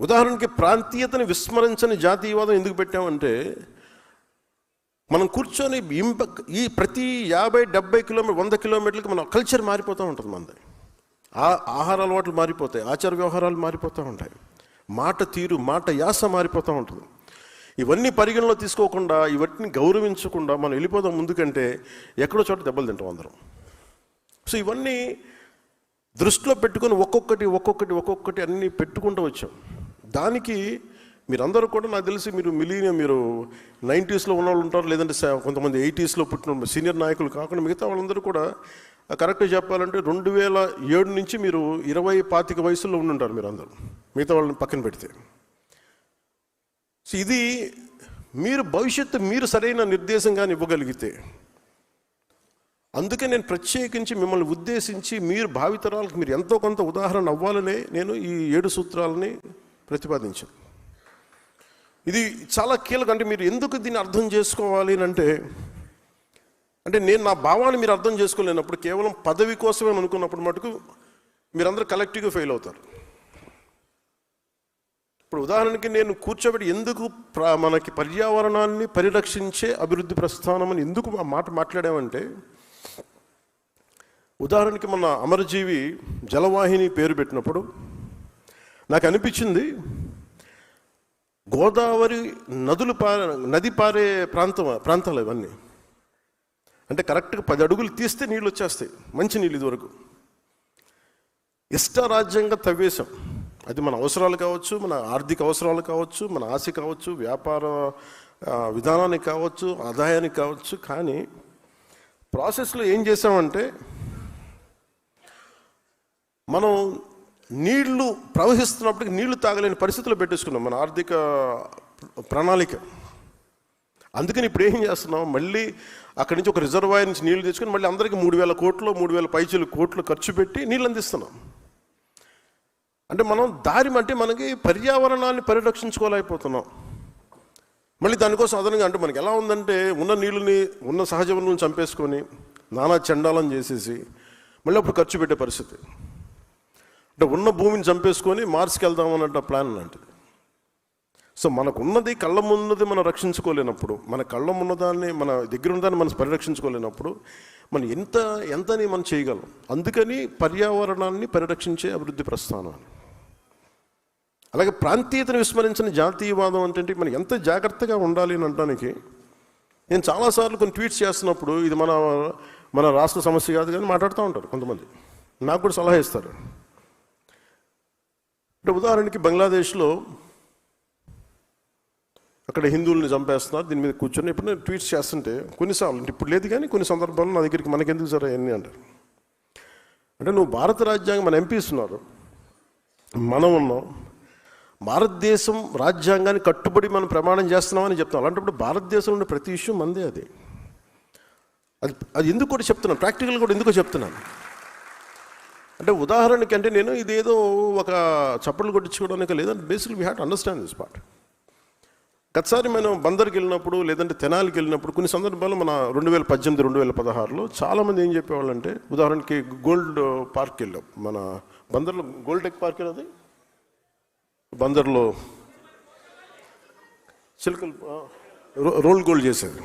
ఉదాహరణకి ప్రాంతీయతని విస్మరించని జాతీయవాదం ఎందుకు పెట్టామంటే మనం కూర్చొని ఇంప ఈ ప్రతి యాభై డెబ్బై కిలోమీటర్ వంద కిలోమీటర్లకి మన కల్చర్ మారిపోతూ ఉంటుంది మనది ఆ ఆహార అలవాట్లు మారిపోతాయి ఆచార వ్యవహారాలు మారిపోతూ ఉంటాయి. మాట తీరు మాట యాస మారిపోతూ ఉంటుంది. ఇవన్నీ పరిగణలో తీసుకోకుండా ఇవన్నీ గౌరవించకుండా మనం వెళ్ళిపోదాం ముందుకంటే ఎక్కడో చోట దెబ్బలు తింటాం అందరం. సో ఇవన్నీ దృష్టిలో పెట్టుకొని ఒక్కొక్కటి ఒక్కొక్కటి ఒక్కొక్కటి అన్నీ పెట్టుకుంటూ వచ్చాం. దానికి మీరందరూ కూడా నాకు తెలిసి మీరు మిలీనియం మీరు నైంటీస్లో ఉన్న వాళ్ళు ఉంటారు లేదంటే కొంతమంది ఎయిటీస్లో పుట్టిన సీనియర్ నాయకులు కాకుండా మిగతా వాళ్ళందరూ కూడా కరెక్ట్గా చెప్పాలంటే రెండు వేల ఏడు నుంచి మీరు ఇరవై పాతిక వయసులో ఉండుంటారు మీరు అందరూ మిగతా వాళ్ళని పక్కన పెడితే. సో ఇది మీరు భవిష్యత్తు మీరు సరైన నిర్దేశంగాని ఇవ్వగలిగితే అందుకే నేను ప్రత్యేకించి మిమ్మల్ని ఉద్దేశించి మీరు భావితరాలకు మీరు ఎంతో కొంత ఉదాహరణ అవ్వాలనే నేను ఈ ఏడు సూత్రాలని ప్రతిపాదించింది ఇది చాలా కీలకం. అంటే మీరు ఎందుకు దీన్ని అర్థం చేసుకోవాలి అని అంటే అంటే నేను నా భావాన్ని మీరు అర్థం చేసుకోలేనప్పుడు కేవలం పదవి కోసమే అనుకున్నప్పుడు మటుకు మీరందరూ కలెక్టివ్గా ఫెయిల్ అవుతారు. ఇప్పుడు ఉదాహరణకి నేను కూర్చోబెట్టి ఎందుకు మనకి పర్యావరణాన్ని పరిరక్షించే అభివృద్ధి ప్రస్థానం అని ఎందుకు ఆ మాట మాట్లాడామంటే ఉదాహరణకి మన అమరజీవి జలవాహిని పేరు పెట్టినప్పుడు నాకు అనిపించింది గోదావరి నదులు పారే నది పారే ప్రాంతం ప్రాంతాలు ఇవన్నీ. అంటే కరెక్ట్గా పది అడుగులు తీస్తే నీళ్ళు వచ్చేస్తాయి మంచి నీళ్ళు ఇదివరకు. ఇష్టరాజ్యంగా తవ్వేశాం. అది మన అవసరాలు కావచ్చు మన ఆర్థిక అవసరాలు కావచ్చు మన ఆశ కావచ్చు వ్యాపార విధానానికి కావచ్చు ఆదాయానికి కావచ్చు కానీ ప్రాసెస్లో ఏం చేసామంటే మనం నీళ్ళు ప్రవహిస్తున్నప్పటికి నీళ్ళు తాగలేని పరిస్థితులు పెట్టేసుకున్నాం మన ఆర్థిక ప్రణాళిక. అందుకని ఇప్పుడు ఏం చేస్తున్నాం? మళ్ళీ అక్కడి నుంచి ఒక రిజర్వాయర్ నుంచి నీళ్ళు తెచ్చుకొని మళ్ళీ అందరికీ మూడు వేల కోట్లు మూడు వేల పైచీలు కోట్లు ఖర్చు పెట్టి నీళ్ళు అందిస్తున్నాం. అంటే మనం దారి అంటే మనకి పర్యావరణాన్ని పరిరక్షించుకోలేకపోతున్నాం. మళ్ళీ దానికోసం అదనంగా అంటే మనకి ఎలా ఉందంటే ఉన్న నీళ్ళని ఉన్న సహజ వనరులను చంపేసుకొని నానా చండాలం చేసేసి మళ్ళీ అప్పుడు ఖర్చు పెట్టే పరిస్థితి. అంటే ఉన్న భూమిని చంపేసుకొని మార్స్కి వెళ్దాం అన్నట్టు ప్లాన్ లాంటిది. సో మనకున్నది కళ్ళ ముందుది మనం రక్షించుకోలేనప్పుడు మన కళ్ళ ఉన్నదాన్ని మన దగ్గర ఉన్నదాన్ని మనం పరిరక్షించుకోలేనప్పుడు మనం ఎంత ఎంతని మనం చేయగలం? అందుకని పర్యావరణాన్ని పరిరక్షించే అభివృద్ధి ప్రస్థానం అలాగే ప్రాంతీయతను విస్మరించిన జాతీయవాదం అంటే మనం ఎంత జాగ్రత్తగా ఉండాలి అని అనడానికి నేను చాలాసార్లు కొన్ని ట్వీట్స్ చేస్తున్నప్పుడు ఇది మన మన రాష్ట్ర సమస్య కాదు కానీ మాట్లాడుతూ ఉంటారు కొంతమంది. నాకు కూడా సలహా ఇస్తారు. అంటే ఉదాహరణకి బంగ్లాదేశ్లో అక్కడ హిందువుల్ని చంపేస్తున్నారు దీని మీద కూర్చొని ఇప్పుడు నేను ట్వీట్స్ చేస్తుంటే కొన్నిసార్లు అంటే ఇప్పుడు లేదు కానీ కొన్ని సందర్భాల్లో నా దగ్గరికి మనకెందుకు సరే అన్నీ అంటారు. అంటే నువ్వు భారత రాజ్యాంగం మన ఎంపీస్ ఉన్నారు. మనం ఉన్నాం. భారతదేశం రాజ్యాంగాన్ని కట్టుబడి మనం ప్రమాణం చేస్తున్నామని చెప్తాం అలాంటప్పుడు భారతదేశంలో ఉండే ప్రతి ఇష్యూ మందే అది. అది అది ఎందుకు కూడా చెప్తున్నాను ప్రాక్టికల్ కూడా ఎందుకో చెప్తున్నాను. అంటే ఉదాహరణకి అంటే నేను ఇదేదో ఒక చప్పట్లు కొట్టించుకోవడానికి లేదంటే basically we have to understand this part గతసారి మనం బందర్కి వెళ్ళినప్పుడు లేదంటే తెనాలికి వెళ్ళినప్పుడు కొన్ని సందర్భాల్లో మన రెండు వేల పద్దెనిమిది రెండు వేల పదహారులో చాలామంది ఏం చెప్పేవాళ్ళంటే ఉదాహరణకి గోల్డ్ పార్క్ వెళ్ళాం. మన బందర్లో గోల్డ్ టెక్ పార్క్ అది బందర్లో చిలుకలు రో- రోల్ గోల్డ్ చేసేది.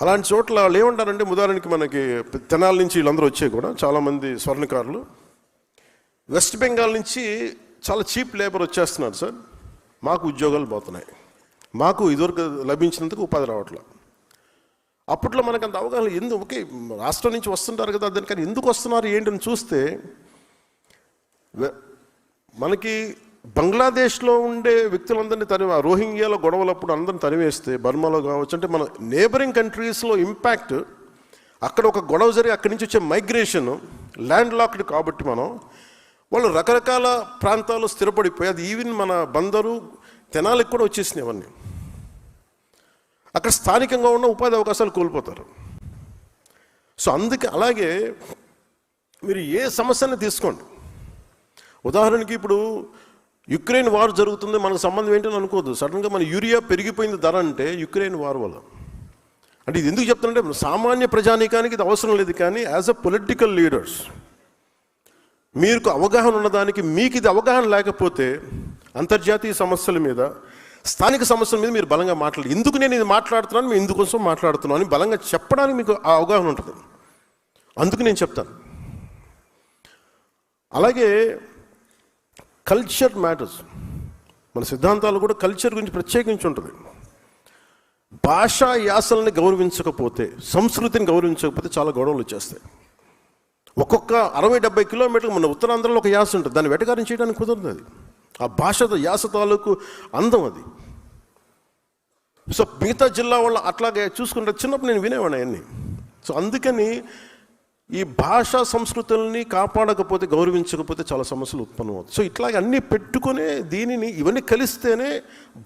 అలాంటి చోట్ల వాళ్ళు ఏమంటారంటే ఉదాహరణకి మనకి తెనాల నుంచి వీళ్ళందరూ వచ్చే కూడా చాలామంది స్వర్ణకారులు. వెస్ట్ బెంగాల్ నుంచి చాలా చీప్ లేబర్ వచ్చేస్తున్నారు సార్. మాకు ఉద్యోగాలు పోతున్నాయి. మాకు ఇదివరకు లభించినందుకు ఉపాధి రావట్లే. అప్పట్లో మనకు అంత అవగాహన ఎందుకు ఓకే రాష్ట్రం నుంచి వస్తుంటారు కదా దానికని ఎందుకు వస్తున్నారు ఏంటని చూస్తే వె- మనకి బంగ్లాదేశ్లో ఉండే వ్యక్తులందరినీ తరిమి రోహింగ్యాలో గొడవలప్పుడు అందరిని తరివేస్తే బర్మాలో కావచ్చు అంటే మన నేబరింగ్ కంట్రీస్లో ఇంపాక్ట్ అక్కడ ఒక గొడవ జరిగి అక్కడి నుంచి వచ్చే మైగ్రేషన్ ల్యాండ్ లాక్డ్ కాబట్టి మనం వాళ్ళు రకరకాల ప్రాంతాల్లో స్థిరపడిపోయి అది ఈవెన్ మన బందరు తెనాలికి కూడా వచ్చేసినాయి అవన్నీ. అక్కడ స్థానికంగా ఉన్న ఉపాధి అవకాశాలు కోల్పోతారు. సో అందుకే అలాగే మీరు ఏ సమస్యని తీసుకోండి. ఉదాహరణకి ఇప్పుడు యుక్రెయిన్ వార్ జరుగుతుంది మనకు సంబంధం ఏంటని అనుకోదు సడన్గా మన యూరియా పెరిగిపోయింది ధర అంటే యుక్రెయిన్ వార్ వల్ల. అంటే ఇది ఎందుకు చెప్తానంటే సామాన్య ప్రజానీకానికి ఇది అవసరం లేదు కానీ యాజ్ అ పొలిటికల్ లీడర్స్ మీకు అవగాహన ఉన్నదానికి మీకు ఇది అవగాహన లేకపోతే అంతర్జాతీయ సమస్యల మీద స్థానిక సమస్యల మీద మీరు బలంగా మాట్లాడు ఎందుకు నేను ఇది మాట్లాడుతున్నాను మేము ఇందుకోసం మాట్లాడుతున్నాను అని బలంగా చెప్పడానికి మీకు ఆ అవగాహన ఉంటుంది. అందుకు నేను చెప్తాను. అలాగే కల్చర్ మ్యాటర్స్ మన సిద్ధాంతాలు కూడా కల్చర్ గురించి ప్రత్యేకించి ఉంటుంది. భాషా యాసల్ని గౌరవించకపోతే సంస్కృతిని గౌరవించకపోతే చాలా గొడవలు వచ్చేస్తాయి. ఒక్కొక్క అరవై డెబ్బై కిలోమీటర్లు మన ఉత్తరాంధ్రలో ఒక యాస ఉంటుంది. దాన్ని వెటకారం చేయడానికి కుదరదు అది. ఆ భాషతో యాస తాలూకు అందం అది. సో మిగతా జిల్లా వాళ్ళు అట్లాగే చూసుకుంటే చిన్నప్పుడు నేను వినేవాడిని అవన్నీ సో అందుకని ఈ భాషా సంస్కృతుల్ని కాపాడకపోతే గౌరవించకపోతే చాలా సమస్యలు ఉత్పన్నమవుతాయి. సో ఇట్లాగే అన్నీ పెట్టుకునే దీనిని ఇవన్నీ కలిస్తేనే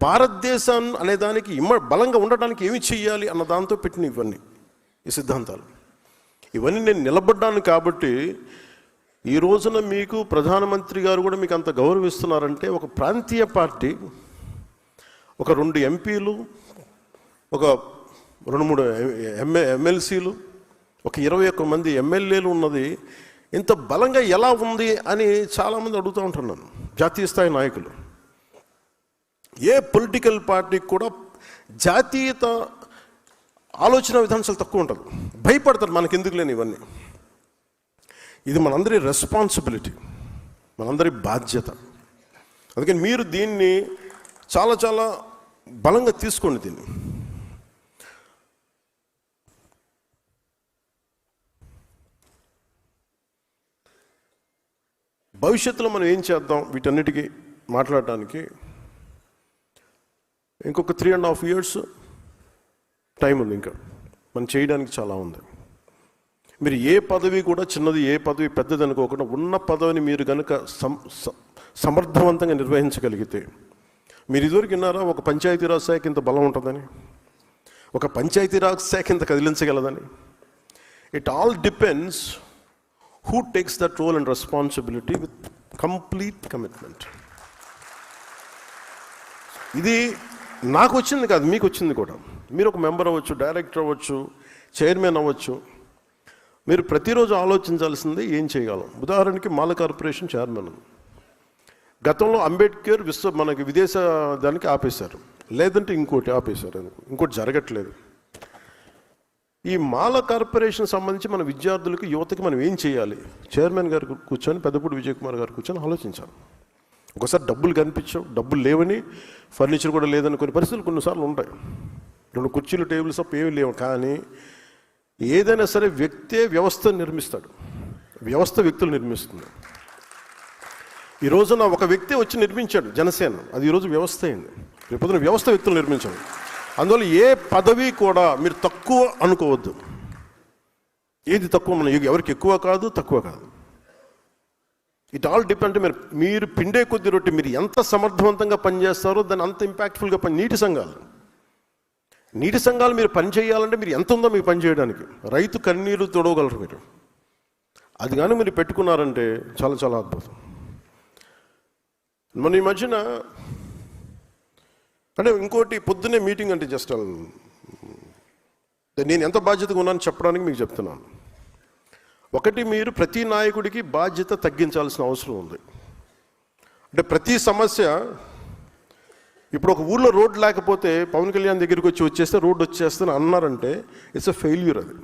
భారతదేశం అనే దానికి ఇమ్మ బలంగా ఉండడానికి ఏమి చెయ్యాలి అన్న దాంతో పెట్టిన ఇవన్నీ ఈ సిద్ధాంతాలు. ఇవన్నీ నేను నిలబడ్డాను కాబట్టి ఈ రోజున మీకు ప్రధానమంత్రి గారు కూడా మీకు అంత గౌరవిస్తున్నారంటే ఒక ప్రాంతీయ పార్టీ ఒక రెండు ఎంపీలు ఒక రెండు మూడు ఎంఏ ఎమ్మెల్సీలు ఒక ఇరవై ఒక్క మంది ఎమ్మెల్యేలు ఉన్నది ఇంత బలంగా ఎలా ఉంది అని చాలామంది అడుగుతూ ఉంటున్నాను జాతీయ స్థాయి నాయకులు. ఏ పొలిటికల్ పార్టీకి కూడా జాతీయత ఆలోచన విధానాలు తక్కువ ఉంటుంది భయపడతారు మనకి ఎందుకు లేని ఇవన్నీ. ఇది మనందరి రెస్పాన్సిబిలిటీ మనందరి బాధ్యత. అందుకని మీరు దీన్ని చాలా చాలా బలంగా తీసుకోండి దీన్ని. భవిష్యత్తులో మనం ఏం చేద్దాం వీటన్నిటికీ మాట్లాడటానికి ఇంకొక three and half years time ఉంది ఇంకా. మనం చేయడానికి చాలా ఉంది. మీరు ఏ పదవి కూడా చిన్నది ఏ పదవి పెద్దది అనుకోకుండా ఉన్న పదవిని మీరు కనుక సమర్థవంతంగా నిర్వహించగలిగితే మీరు ఇదివరకు విన్నారా? ఒక పంచాయతీరాజ్ శాఖ ఇంత బలం ఉంటుందని ఒక పంచాయతీరాజ్ శాఖ ఇంత కదిలించగలదని. It all depends who takes that role and responsibility with complete commitment ఇది నాకు వచ్చింది కాదు మీకు వచ్చింది కూడా. మీరు ఒక మెంబర్ అవ్వచ్చు డైరెక్టర్ అవ్వచ్చు చైర్మన్ అవ్వచ్చు మీరు ప్రతిరోజు ఆలోచించాల్సింది ఏం చేయగలం ఉదాహరణకి మాల కార్పొరేషన్ చైర్మన్. గతంలో అంబేద్కర్ విశ్వ మనకి విదేశ దానికి ఆపేశారు. లేదంటే ఇంకోటి ఆపేశారు. ఇంకోటి జరగట్లేదు. ఈ మాల కార్పొరేషన్ సంబంధించి మన విద్యార్థులకు యువతకి మనం ఏం చేయాలి? చైర్మన్ గారు కూర్చొని పెద్దపూడి విజయ్ కుమార్ గారు కూర్చొని ఆలోచించాను ఒకసారి డబ్బులు కనిపించవు డబ్బులు లేవని ఫర్నిచర్ కూడా లేదని కొన్ని పరిస్థితులు కొన్నిసార్లు ఉంటాయి. రెండు కుర్చీలు టేబుల్స్ అప్ ఏమీ లేవు. కానీ ఏదైనా సరే వ్యక్తే వ్యవస్థను నిర్మిస్తాడు. వ్యవస్థ వ్యక్తులు నిర్మిస్తుంది. ఈ రోజున ఒక వ్యక్తి వచ్చి నిర్మించాడు జనసేన. అది ఈరోజు వ్యవస్థ అయింది. రేపొద్దున వ్యవస్థ వ్యక్తులు నిర్మించాడు. అందువల్ల ఏ పదవి కూడా మీరు తక్కువ అనుకోవద్దు. ఏది తక్కువ మన ఎవరికి ఎక్కువ కాదు తక్కువ కాదు. ఇట్ ఆల్ డిపెండ్ మీరు మీరు పిండే కొద్ది రొట్టె మీరు ఎంత సమర్థవంతంగా పనిచేస్తారో దాన్ని అంత ఇంపాక్ట్ఫుల్గా పని నీటి సంఘాలు. నీటి సంఘాలు మీరు పని చేయాలంటే మీరు ఎంత ఉందో మీకు పని చేయడానికి. రైతు కన్నీరు తొడవగలరు మీరు. అది కానీ మీరు పెట్టుకున్నారంటే చాలా చాలా అద్భుతం. మన ఈ మధ్యన అంటే ఇంకోటి పొద్దున్నే మీటింగ్ అంటే జస్ట్ um, నేను ఎంత బాధ్యతగా ఉన్నాను చెప్పడానికి మీకు చెప్తున్నాను. ఒకటి మీరు ప్రతి నాయకుడికి బాధ్యత తగ్గించాల్సిన అవసరం ఉంది. అంటే ప్రతి సమస్య ఇప్పుడు ఒక ఊళ్ళో రోడ్డు లేకపోతే పవన్ కళ్యాణ్ దగ్గరికి వచ్చి వచ్చేస్తే రోడ్డు వచ్చేస్తే అన్నారంటే ఇట్స్ అ ఫెయిల్యూర్ అది.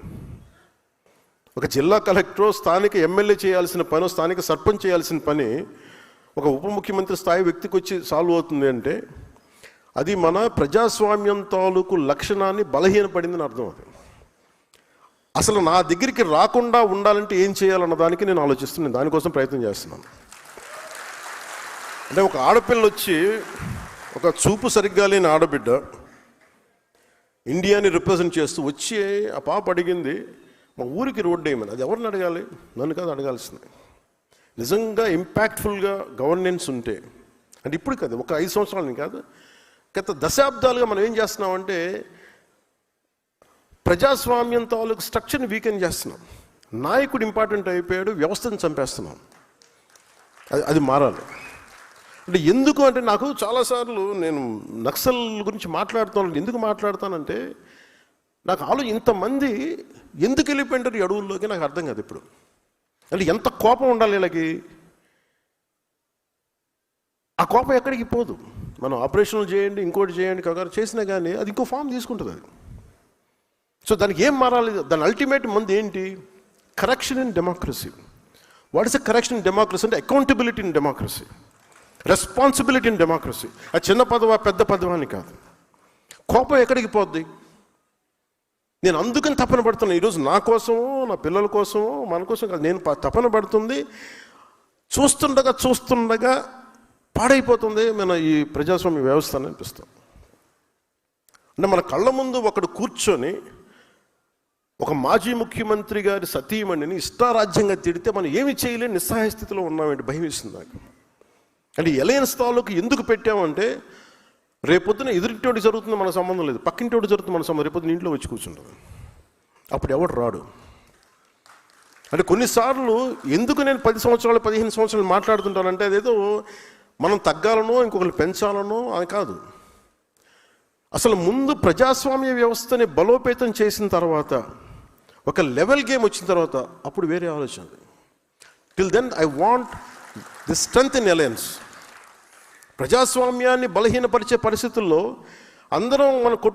ఒక జిల్లా కలెక్టర్ స్థానిక ఎమ్మెల్యే చేయాల్సిన పని స్థానిక సర్పంచ్ చేయాల్సిన పని ఒక ఉప ముఖ్యమంత్రి స్థాయి వ్యక్తికి వచ్చి సాల్వ్ అవుతుంది అంటే అది మన ప్రజాస్వామ్యం తాలూకు లక్షణాన్ని బలహీనపడిందని అర్థం అది. అసలు నా దగ్గరికి రాకుండా ఉండాలంటే ఏం చేయాలన్న దానికి నేను ఆలోచిస్తున్నాను. దానికోసం ప్రయత్నం చేస్తున్నాను. అంటే ఒక ఆడపిల్ల వచ్చి ఒక చూపు సరిగ్గా లేని ఆడబిడ్డ ఇండియాని రిప్రజెంట్ చేస్తూ వచ్చి ఆ పాప అడిగింది మా ఊరికి రోడ్డు వేయమని అది ఎవరిని అడగాలి? నన్ను కాదు అడగాల్సింది. నిజంగా ఇంపాక్ట్ఫుల్గా గవర్నెన్స్ ఉంటే అంటే ఇప్పుడు కాదు ఒక ఐదు సంవత్సరాలని కాదు గత దశాబ్దాలుగా మనం ఏం చేస్తున్నామంటే ప్రజాస్వామ్యం తాలూకు స్ట్రక్చర్ని వీకెన్ చేస్తున్నాం. నాయకుడు ఇంపార్టెంట్ అయిపోయాడు వ్యవస్థను చంపేస్తున్నాం. అది అది మారాలి. అంటే ఎందుకు అంటే నాకు చాలాసార్లు నేను నక్సల్ గురించి మాట్లాడుతాను ఎందుకు మాట్లాడతానంటే నాకు ఆలో ఇంతమంది ఎందుకు వెళ్ళిపోయింటారు ఈ అడవుల్లోకి నాకు అర్థం కాదు ఇప్పుడు. అంటే ఎంత కోపం ఉండాలి వీళ్ళకి? ఆ కోపం ఎక్కడికి పోదు. మనం ఆపరేషన్లు చేయండి ఇంకోటి చేయండి కాక చేసినా కానీ అది ఇంకో ఫామ్ తీసుకుంటుంది అది. సో దానికి ఏం మారాలి? దాని అల్టిమేట్ మంది ఏంటి? Correction in democracy what is a correction in democracy అంటే accountability in democracy responsibility in democracy ఆ చిన్న పదవా పెద్ద పదవా అని కాదు. కోపం ఎక్కడికి పోద్ది? నేను అందుకని తపన పడుతున్నాను ఈరోజు నా కోసమో నా పిల్లల కోసమో మన కోసం కాదు నేను తపన పడుతుంది. చూస్తుండగా చూస్తుండగా పాడైపోతుంది మన ఈ ప్రజాస్వామ్య వ్యవస్థ అని అనిపిస్తుంది. అంటే మన కళ్ళ ముందు ఒకడు కూర్చొని ఒక మాజీ ముఖ్యమంత్రి గారి సతీమణిని ఇష్టారాజ్యంగా తిడితే మనం ఏమి చేయలేని నిస్సహాయ స్థితిలో ఉన్నామంటే భయం నాకు. అంటే ఎలయన్స్ తాలూకు ఎందుకు పెట్టామంటే రేపొద్దున ఎదురింటోడి జరుగుతుంది మన సంబంధం లేదు. పక్కింటోటి జరుగుతుంది మన సంబంధం. రేపొద్దున ఇంట్లో వచ్చి కూర్చుంటుంది. అప్పుడు ఎవడు రాడు? అంటే కొన్నిసార్లు ఎందుకు నేను పది సంవత్సరాలు పదిహేను సంవత్సరాలు మాట్లాడుతుంటానంటే అదేదో మనం తగ్గాలనో ఇంకొకరు పెంచాలనో అని కాదు. అసలు ముందు ప్రజాస్వామ్య వ్యవస్థని బలోపేతం చేసిన తర్వాత ఒక లెవెల్ గేమ్ వచ్చిన తర్వాత అప్పుడు వేరే ఆలోచన till then I want the strength in alliance ప్రజాస్వామ్యాన్ని బలహీనపరిచే పరిస్థితుల్లో అందరం మన కొట్టు